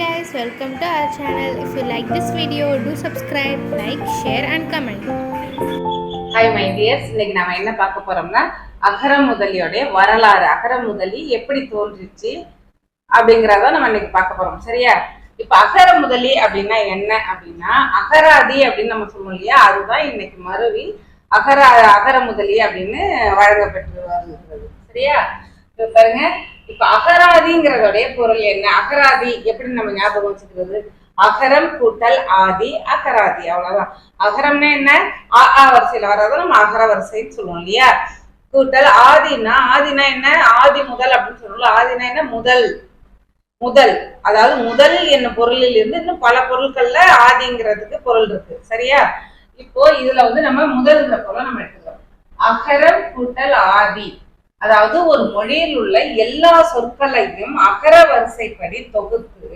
guys, welcome to our channel. If you like this video, do subscribe, like, share and comment. Hi my dears இன்னைக்கு நாம என்ன பார்க்க போறோம்னா அகர முதலியோடைய வரலாறு. அகர முதலி எப்படி தோன்றுச்சு அப்படிங்கிறத நம்ம இன்னைக்கு பார்க்க போறோம். சரியா? இப்ப அகர முதலி அப்படின்னா என்ன அப்படின்னா அகராதி அப்படின்னு நம்ம சொல்லுவோம் இல்லையா? அதுதான் இன்னைக்கு மருவி அகர அகர முதலி அப்படின்னு வழங்கப்பட்டு வருகிறது சரியா? இப்ப பாருங்க. இப்ப அகராதிங்கிறதோடைய பொருள் என்ன? அகராதி எப்படி நம்ம ஞாபகம் வச்சுக்கிறது? அகரம் கூட்டல் ஆதி அகராதி. அவ்வளவுதான். அகரம்னா என்ன? ஆ ஆ வரிசையில வராத நம்ம அகர வரிசைன்னு சொல்லுவோம் இல்லையா? கூட்டல் ஆதினா ஆதினா என்ன? ஆதி முதல் அப்படின்னு சொல்லுவோம் ஆதினா என்ன? முதல். முதல். அதாவது முதல் என்ன பொருளில் இருந்து இன்னும் பல பொருட்கள்ல ஆதிங்கிறதுக்கு பொருள் இருக்கு. சரியா? இப்போ இதுல வந்து நம்ம முதல்ங்கிற பொருளை நம்ம எடுத்துக்கிறோம். அகரம் கூட்டல் ஆதி. அதாவது ஒரு மொழியில் உள்ள எல்லா சொற்களையும் அகர வரிசைப்படி தொகுத்து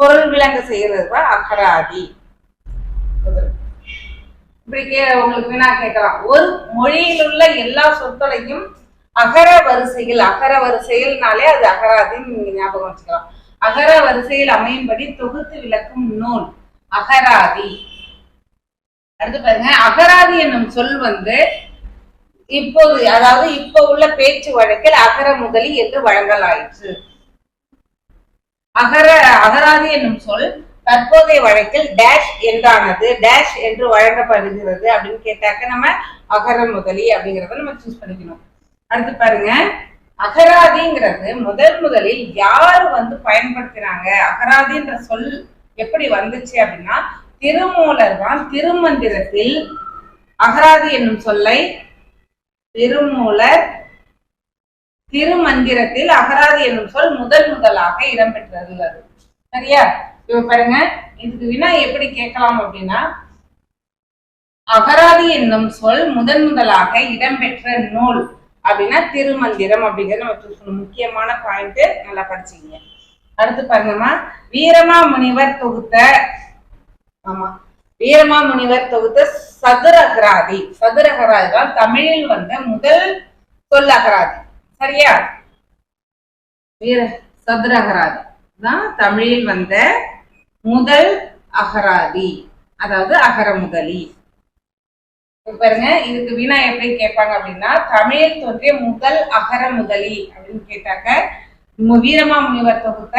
பொருள் விளங்க செய்யறது அகராதி. இப்படி கே உங்களுக்கு வினா கேட்கலாம். ஒரு மொழியில் உள்ள எல்லா சொற்களையும் அகர வரிசையில் அகர வரிசையில்னாலே அது அகராதின்னு நீங்க ஞாபகம் வச்சுக்கலாம். அகர வரிசையில் அமையும்படி தொகுத்து விளக்கும் நூல் அகராதி. அடுத்து பாருங்க. அகராதி என்னும் சொல் வந்து இப்போது அதாவது இப்போ உள்ள பேச்சு வழக்கில் அகர முதலி என்று வழங்கலாயிற்று. அகர அகராதி என்னும் சொல் தற்போதைய வழக்கில் டேஷ் என்றானது டேஷ் என்று வழங்கப்படுகிறது அப்படின்னு கேட்டாக்க நம்ம அகர முதலி அப்படிங்கிறத நம்ம சூஸ் பண்ணிக்கணும். அடுத்து பாருங்க. அகராதிங்கிறது முதல் முதலில் யார் வந்து பயன்படுத்தினாங்க? அகராதின்ற சொல் எப்படி வந்துச்சு அப்படின்னா திருமூலர் தான் திருமந்திரத்தில் அகராதி என்னும் சொல்லை திருமூலர் திருமந்திரத்தில் அகராதி என்னும் சொல் முதல் முதலாக இடம்பெற்றுள்ளது சரியா? இப்ப பாருங்க இதுக்கு வினா எப்படி கேட்கலாம் அப்படின்னா அகராதி என்னும் சொல் முதன் முதலாக இடம்பெற்ற நூல் அப்படின்னா திருமந்திரம் அப்படிங்கிறது நம்ம சொல்லணும் முக்கியமான பாயிண்ட் நல்லா படிச்சீங்க அடுத்து பாருங்கம்மா வீரமா முனிவர் தொகுத்த ஆமா வீரமா முனிவர் தொகுத்த சதுரகராதி. சதுரகராதி தான் தமிழில் வந்த முதல் சொல் அகராதி சரியா? வீர சதுரகராதி தான் தமிழில் வந்த முதல் அகராதி. அதாவது அகர முதலி. பாருங்க இதுக்கு வினா எப்படி கேட்பாங்க அப்படின்னா தமிழில் தோன்றிய முதல் அகர முதலி அப்படின்னு கேட்டாக்க வீரமா முனிவர் தொகுத்த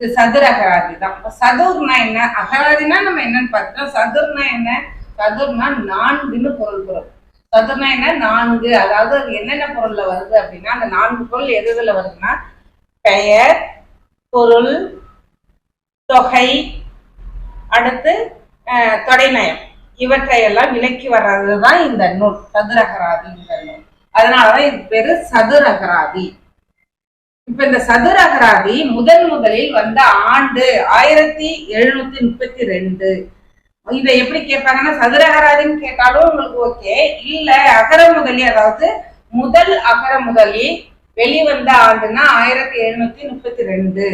இது சதுர அகராதி தான் சதுர்னா என்ன? அகராதினா நம்ம என்னன்னு பார்த்தோம் சதுர்னா என்ன? சதுர்னா நான்குன்னு பொருள் பொருள் சதுர்னா என்ன? நான்கு. அதாவது அது என்னென்ன பொருள்ல வருது அப்படின்னா அந்த நான்கு பொருள் எது எதுல வருதுன்னா பெயர் பொருள் தொகை அடுத்து தொடைநயம். இவற்றையெல்லாம் விலக்கி வர்றதுதான் இந்த நூல். சதுரகராதிங்கிற நூல். அதனாலதான் இது பேரு சதுரகராதி. இப்ப இந்த சதுரகராதி முதன் முதலில் வந்த ஆண்டு ஆயிரத்தி எழுநூத்தி முப்பத்தி ரெண்டு. இதை எப்படி கேட்பாங்கன்னா சதுரகராதின்னு கேட்டாலும் உங்களுக்கு ஓகே இல்ல அகர முதலி அதாவது முதல் அகர முதலி வெளிவந்த ஆண்டுன்னா ஆயிரத்தி எழுநூத்தி முப்பத்தி ரெண்டு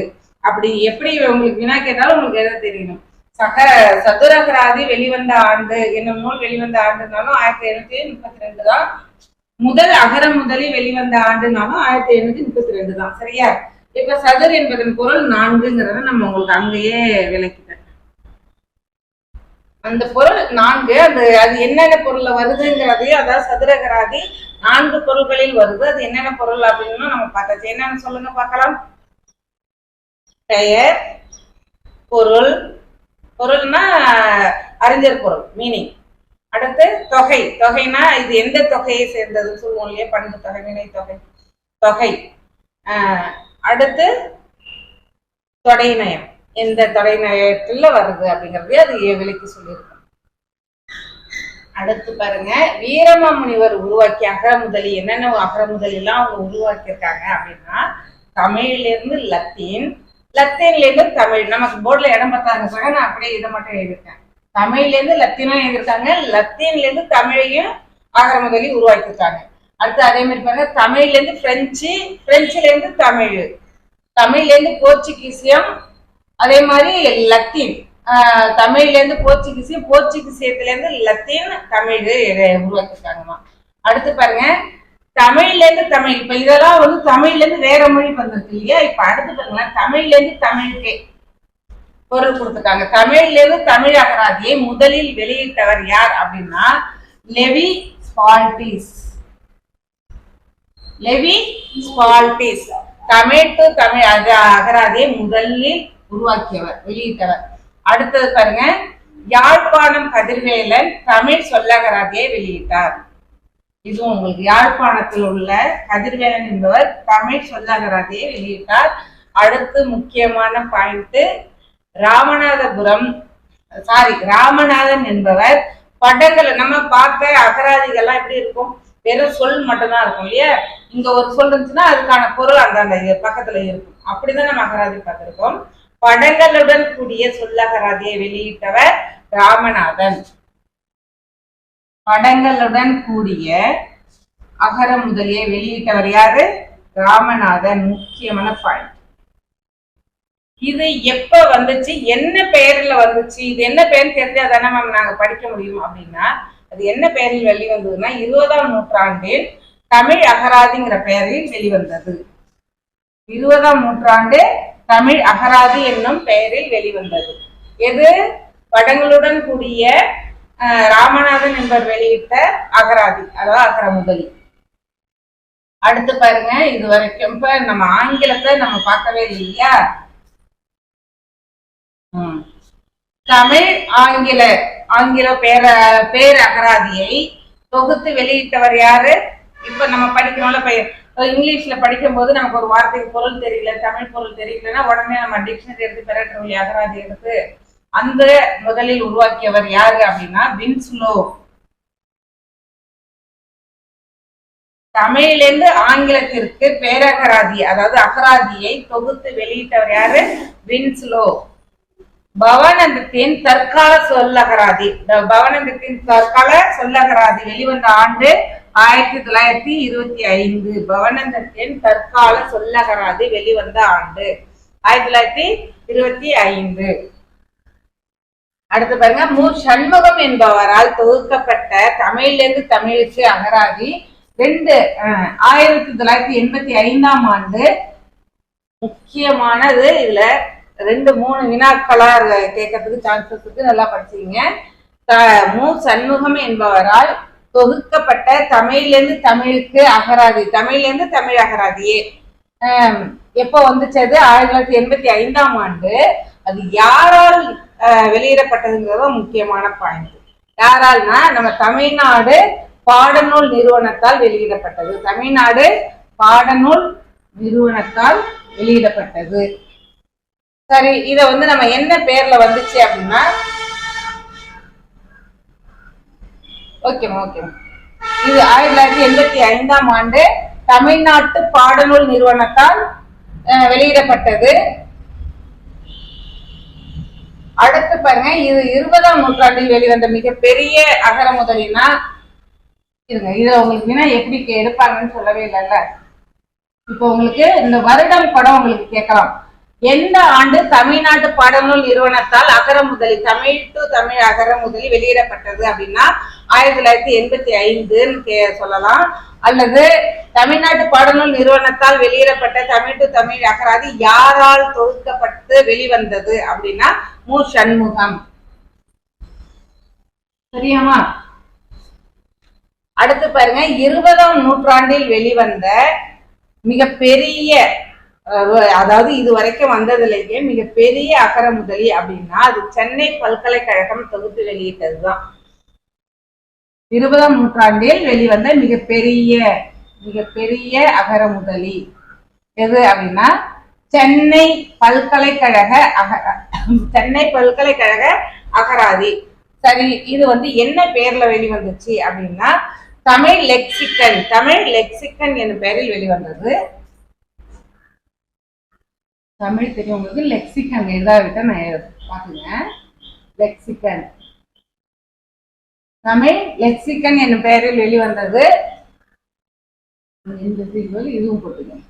அப்படி எப்படி உங்களுக்கு வினா கேட்டாலும் உங்களுக்கு எழுத தெரியணும் சகர சதுரகராதி வெளிவந்த ஆண்டு என்ன நூல் வெளிவந்த ஆண்டுனாலும் ஆயிரத்தி எழுநூத்தி முப்பத்தி ரெண்டு தான். முதல் அகர முதலி வெளிவந்த ஆண்டுனாலும் ஆயிரத்தி எழுநூத்தி முப்பத்தி ரெண்டு தான். சரியா? இப்ப சதுர் என்பதன் பொருள் நான்குங்கிறத நம்ம உங்களுக்கு அங்கேயே விளக்கி அந்த பொருள் நான்கு அந்த அது என்னென்ன பொருள்ல வருதுங்கிறதையும் அதாவது சதுரகராதி நான்கு பொருள்களில் வருது. அது என்னென்ன பொருள் அப்படின்னு நம்ம பார்த்தாச்சு. என்னன்னு சொல்லுங்க பார்க்கலாம். பெயர் பொருள். பொருள்னா அறிஞர் பொருள் மீனிங் அடுத்து தொகை. தொகைனா இது எந்த தொகையை சேர்ந்ததுன்னு சொல்லுவோம் இல்லையா? பண்பு தொகை வினை தொகை. தொகை. அடுத்து தொடைநயம். எந்த தொடைநயத்துல வருது அப்படிங்கறதே அது விலைக்கு சொல்லியிருக்கோம் அடுத்து பாருங்க வீரமா முனிவர் உருவாக்கிய அகரமுதலி என்னென்ன அகரமுதலி எல்லாம் அவங்க உருவாக்கியிருக்காங்க அப்படின்னா தமிழ்ல இருந்து லத்தீன் லத்தீன்ல இருந்து தமிழ். நமக்கு போர்டுல இடம் பார்த்தாங்க நான் அப்படியே இதை மட்டும் எழுதியிருக்கேன். தமிழ்ல இருந்து லத்தீனும் எழுதியிருக்காங்க லத்தீன்ல இருந்து தமிழையும் அகரமுதலி உருவாக்கியிருக்காங்க. அடுத்து அதே மாதிரி பாருங்க தமிழ்ல இருந்து பிரெஞ்சு பிரெஞ்சுல இருந்து தமிழ் தமிழ்ல இருந்து போர்ச்சுகீசியம் அதே மாதிரி லத்தீன் ஆஹ் தமிழ்ல இருந்து இருந்து லத்தீன் தமிழ் உருவாக்கியிருக்காங்கம்மா. அடுத்து பாருங்க தமிழ்ல இருந்து தமிழ். இப்ப இதெல்லாம் வந்து தமிழ்ல இருந்து வேற மொழி வந்திருக்கு இல்லையா? இப்ப அடுத்து பாருங்களேன் தமிழ்ல இருந்து தமிழுக்கே பொருள் கொடுத்துருக்காங்க. தமிழ்ல இருந்து தமிழ் அகராதியை முதலில் வெளியிட்டவர் யார் அப்படின்னா Levi Spaulding. Levi Spaulding. Tamil to Tamil அக- அகராதியை முதலில் உருவாக்கியவர் வெளியிட்டவர். அடுத்தது பாருங்க யாழ்ப்பாணம் கதிர்வேலன் தமிழ் சொல்லகராதியை வெளியிட்டார். இதுவும் உங்களுக்கு யாழ்ப்பாணத்தில் உள்ள கதிர்வேலன் என்பவர் தமிழ் சொல்லகராதியை வெளியிட்டார். அடுத்து முக்கியமான பாயிண்ட் ராமநாதபுரம் சாரி ராமநாதன் என்பவர் படங்களை நம்ம பார்த்த அகராதிகள்லாம் எப்படி இருக்கும்? வெறும் சொல் மட்டும்தான் இருக்கும் இல்லையா? இங்க ஒரு சொல் இருந்துச்சுன்னா அதுக்கான பொருள் அந்த அந்த பக்கத்துல இருக்கும். அப்படிதான் நம்ம அகராதி பார்த்திருக்கோம். படங்களுடன் கூடிய சொல்லகராதியை வெளியிட்டவர் ராமநாதன். படங்களுடன் கூடிய அகர முதலியை வெளியிட்டவர் யாரு? ராமநாதன். முக்கியமான பாயிண்ட் இது எப்ப வந்துச்சு? என்ன பெயர்ல வந்துச்சு? இது என்ன பெயர் தெரிஞ்சா தானே மேம் நாங்க படிக்க முடியும் அப்படின்னா அது என்ன பெயரில் வெளிவந்ததுன்னா இருபதாம் நூற்றாண்டில் தமிழ் அகராதிங்கிற பெயரில் வெளிவந்தது. இருபதாம் நூற்றாண்டு தமிழ் அகராதி என்னும் பெயரில் வெளிவந்தது. எது? படங்களுடன் கூடிய ராமநாதன் என்பவர் வெளியிட்ட அகராதி அதாவது அகரமுதலி. அடுத்து பாருங்க இது வரைக்கும் இப்ப நம்ம ஆங்கிலத்தை நம்ம பார்க்கவே இல்லையா? தமிழ் ஆங்கில ஆங்கில பேர பேர் அகராதியை தொகுத்து வெளியிட்டவர் யாரு? இப்ப நம்ம படிக்கிறோம்ல பெயர். இங்கிலீஷ்ல படிக்கும் போது நமக்கு ஒரு வார்த்தைக்கு பொருள் தெரியல தமிழ் பொருள் தெரியலன்னா உடனே நம்ம டிக்ஷனரி எடுத்து பெரட்டர் இல்லையா அகராதி எடுத்து அந்த முதலில் உருவாக்கியவர் யாரு அப்படின்னா வின்ஸ்லோ. தமிழிலிருந்து ஆங்கிலத்திற்கு பேரகராதி அதாவது அகராதியை தொகுத்து வெளியிட்டவர் யாரு? வின்ஸ்லோ. பவனந்தத்தின் தற்கால சொல்லகராதி த- பவனந்தத்தின் தற்கால சொல்லகராதி வெளிவந்த ஆண்டு ஆயிரத்தி தொள்ளாயிரத்தி இருபத்தி ஐந்து பவனந்தத்தின் தற்கால சொல்லகராதி வெளிவந்த ஆண்டு. ஆயிரத்தி தொள்ளாயிரத்தி இருபத்தி ஐந்து. அடுத்து பாருங்க மு. சண்முகம் என்பவரால் தொகுக்கப்பட்ட தமிழிலிருந்து தமிழிசை அகராதி ரெண்டு ஆயிரத்தி தொள்ளாயிரத்தி எண்பத்தி ஐந்தாம் ஆண்டு. முக்கியமானது இதுல ரெண்டு மூணு வினாக்களா கேட்கறதுக்கு சான்சஸ் இருக்கு. நல்லா படிச்சீங்க மு. சண்முகம் என்பவரால் தொகுக்கப்பட்ட தமிழ்லேருந்து தமிழுக்கு அகராதி தமிழ்லேருந்து தமிழ் அகராதியே. எப்போ வந்துச்சு அது ஆயிரத்தி தொள்ளாயிரத்தி எண்பத்தி ஐந்தாம் ஆண்டு. அது யாரால் வெளியிடப்பட்டதுங்கிறது முக்கியமான பாயிண்ட் யாரால்னா நம்ம தமிழ்நாடு பாடநூல் நிறுவனத்தால் வெளியிடப்பட்டது. தமிழ்நாடு பாடநூல் நிறுவனத்தால் வெளியிடப்பட்டது. சரி இதை வந்து நம்ம என்ன பேர்ல வந்துச்சு அப்படின்னா ஓகேம்மா ஓகேமா இது ஆயிரத்தி தொள்ளாயிரத்தி எண்பத்தி ஐந்தாம் ஆண்டு தமிழ்நாட்டு பாடநூல் நிறுவனத்தால் வெளியிடப்பட்டது. அடுத்து பாருங்க இது இருபதாம் நூற்றாண்டில் வெளிவந்த மிகப்பெரிய அகர முதலினா இருங்க இதை உங்களுக்கு வினா எப்படி எடுப்பாங்கன்னு சொல்லவே இல்லைல்ல. இப்போ உங்களுக்கு இந்த வருடம் படம் உங்களுக்கு கேட்கலாம். எந்த ஆண்டு தமிழ்நாட்டு பாடநூல் நிறுவனத்தால் அகர முதலி தமிழ் டு தமிழ் அகர முதலி வெளியிடப்பட்டது அப்படின்னா ஆயிரத்தி தொள்ளாயிரத்தி எண்பத்தி ஐந்துன்னு கே சொல்லலாம். அல்லது தமிழ்நாட்டு பாடநூல் நிறுவனத்தால் வெளியிடப்பட்ட தமிழ் டு தமிழ் அகராதி யாரால் தொகுக்கப்பட்டு வெளிவந்தது அப்படின்னா மு. சண்முகம். சரியாமா அடுத்து பாருங்க இருபதாம் நூற்றாண்டில் வெளிவந்த மிக பெரிய அதாவது இது வரைக்கும் வந்ததுலேயே மிகப்பெரிய அகர முதலி அப்படின்னா அது சென்னை பல்கலைக்கழகம் தொகுத்து வெளியிட்டதுதான். இருபதாம் நூற்றாண்டில் வெளிவந்த மிகப்பெரிய மிகப்பெரிய அகர முதலி. எது அப்படின்னா சென்னை பல்கலைக்கழக அக சென்னை பல்கலைக்கழக அகராதி. சரி இது வந்து என்ன பேர்ல வெளிவந்துச்சு அப்படின்னா தமிழ் லெக்சிக்கன் தமிழ் லெக்சிக்கன் என்னும் பெயரில் வெளிவந்தது. தமிழ் தெரியும் உங்களுக்கு லெக்சிக்கன் எழுதாவிட்ட நான் எழு- லெக்சிகன் தமிழ் லெக்சிகன் என்னும் பெயரில் வெளிவந்தது. இதுவும் போட்டுங்க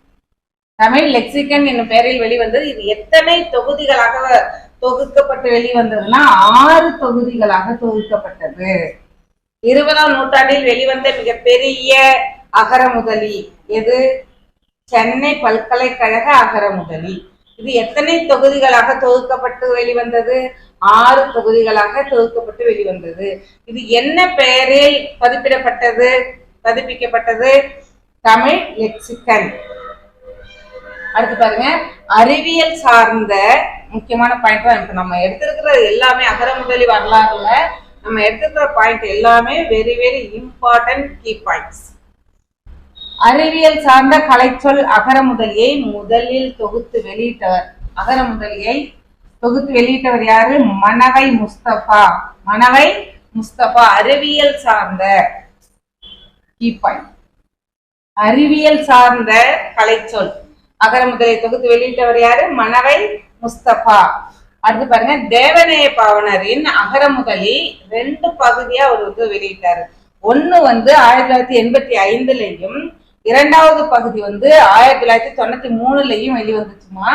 தமிழ் லெக்சிகன் என்னும் பெயரில் வெளிவந்தது. இது எத்தனை தொகுதிகளாக தொகுக்கப்பட்டு வெளிவந்ததுன்னா ஆறு தொகுதிகளாக தொகுக்கப்பட்டது. இருபதாம் நூற்றாண்டில் வெளிவந்த மிகப்பெரிய அகரமுதலி எது? சென்னை பல்கலைக்கழக அகரமுதலி. இது எத்தனை தொகுதிகளாக தொகுக்கப்பட்டு வெளிவந்தது? ஆறு தொகுதிகளாக தொகுக்கப்பட்டு வெளிவந்தது. இது என்ன பெயரில் பதிப்பிடப்பட்டது? பதிப்பிக்கப்பட்டது தமிழ் லெக்சிக்கன் அடுத்து பாருங்க. அறிவியல் சார்ந்த முக்கியமான பாயிண்ட் தான் இப்ப நம்ம எடுத்திருக்கிறது. எல்லாமே அகர முதலி வரலாறுல நம்ம எடுத்துக்கிற பாயிண்ட் எல்லாமே very very important key points அறிவியல் சார்ந்த கலைச்சொல் அகர முதலியை முதலில் தொகுத்து வெளியிட்டவர். அகர முதலியை தொகுத்து வெளியிட்டவர் யாரு? மனவை முஸ்தபா. மனவை முஸ்தபா அறிவியல் சார்ந்த அறிவியல் சார்ந்த கலைச்சொல். அகரமுதலை தொகுத்து வெளியிட்டவர் யாரு? மனவை முஸ்தபா. அடுத்து பாருங்க தேவநேய பாவனரின் அகரமுதலி ரெண்டு பகுதியா அவர் வந்து வெளியிட்டாரு. ஒண்ணு வந்து ஆயிரத்தி தொள்ளாயிரத்தி எண்பத்தி ஐந்துலயும் இரண்டாவது பகுதி வந்து ஆயிரத்தி தொள்ளாயிரத்தி தொண்ணூத்தி மூணுலயும் வெளிவந்துச்சுமா.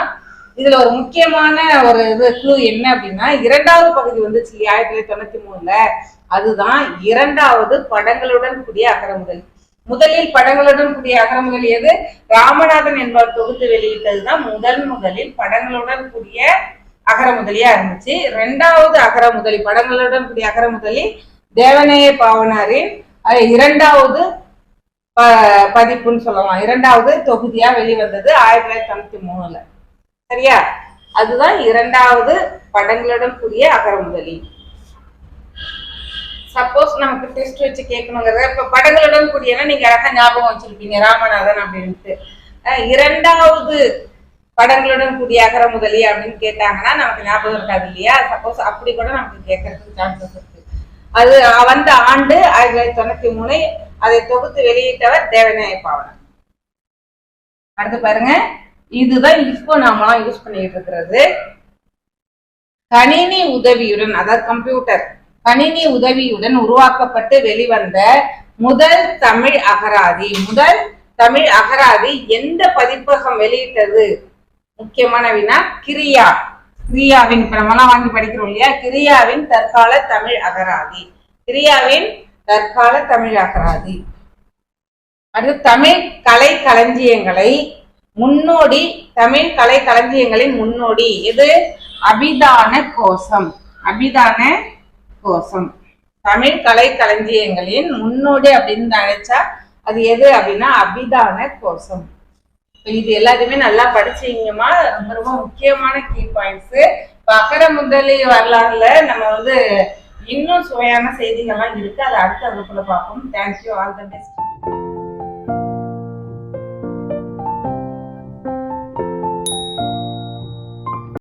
இதுல ஒரு முக்கியமான ஒரு இது க்ளூ என்ன அப்படின்னா இரண்டாவது பகுதி வந்துச்சு ஆயிரத்தி தொள்ளாயிரத்தி தொண்ணூத்தி மூணுல. அதுதான் இரண்டாவது படங்களுடன் கூடிய அகரமுதல். முதலில் படங்களுடன் கூடிய அகரமுதல் எது? ராமநாதன் என்பவர் தொகுத்து வெளியிட்டதுதான் முதல் முதலில் படங்களுடன் கூடிய அகரமுதலியா இருந்துச்சு. இரண்டாவது அகரமுதலி படங்களுடன் கூடிய அகரமுதலி தேவநேய பாவனாரின் இரண்டாவது பதிப்புன்னு சொல்லலாம். இரண்டாவது தொகுதியா வெளிவந்தது ஆயிரத்தி தொள்ளாயிரத்தி தொண்ணூத்தி மூணுல. சரியா? அதுதான் இரண்டாவது படங்களுடன் கூடிய அகரமுதலி சப்போஸ் நமக்கு டெஸ்ட் வச்சு கேட்கணுங்கிறத இப்ப படங்களுடன் கூடியனா நீங்க அழகா ஞாபகம் வச்சிருப்பீங்க. ராமநாதன் அப்படின்ட்டு. இரண்டாவது படங்களுடன் கூடிய அகரமுதலி அப்படின்னு கேட்டாங்கன்னா நமக்கு ஞாபகம் இருக்காது இல்லையா? சப்போஸ் அப்படி கூட நமக்கு கேட்கறதுக்கு சான்சஸ் இருக்கு. அது வந்த ஆண்டு ஆயிரத்தி தொள்ளாயிரத்தி தொண்ணூத்தி மூணு அதை தொகுத்து வெளியிட்டவர் தேவநாய பாவனர் அடுத்து பாருங்க. இதுதான் இப்போ நாமலாம் யூஸ் பண்ணிட்டு இருக்கிறது. கணினி உதவியுடன் அதாவது கம்ப்யூட்டர் கணினி உதவியுடன் உருவாக்கப்பட்டு வெளிவந்த முதல் தமிழ் அகராதி. முதல் தமிழ் அகராதி எந்த பதிப்பகம் வெளியிட்டது? முக்கியமான வினா கிரியா. கிரியாவின் இப்ப நம்மலாம் வாங்கி படிக்கிறோம் இல்லையா? கிரியாவின் தற்கால தமிழ் அகராதி. கிரியாவின் தற்கால தமிழ் அகராதி. அடுத்து தமிழ் கலை களஞ்சியங்களை முன்னோடி தமிழ் கலை களஞ்சியங்களின் முன்னோடி எது? அபிதான கோஷம். அபிதான கோஷம். தமிழ் கலை களஞ்சியங்களின் முன்னோடி அப்படின்னு நினைச்சா அது எது அப்படின்னா அபிதான கோஷம். இது எல்லாத்தையுமே நல்லா படிச்சீங்கம்மா ரொம்ப ரொம்ப முக்கியமான கீ பாயிண்ட்ஸ் பகர முதலி வரலாறுல நம்ம வந்து இன்னும் சுவையான செய்திகள்லாம் இருக்கு. அதை அடுத்த வகுப்புல பார்ப்போம். Thank you all the best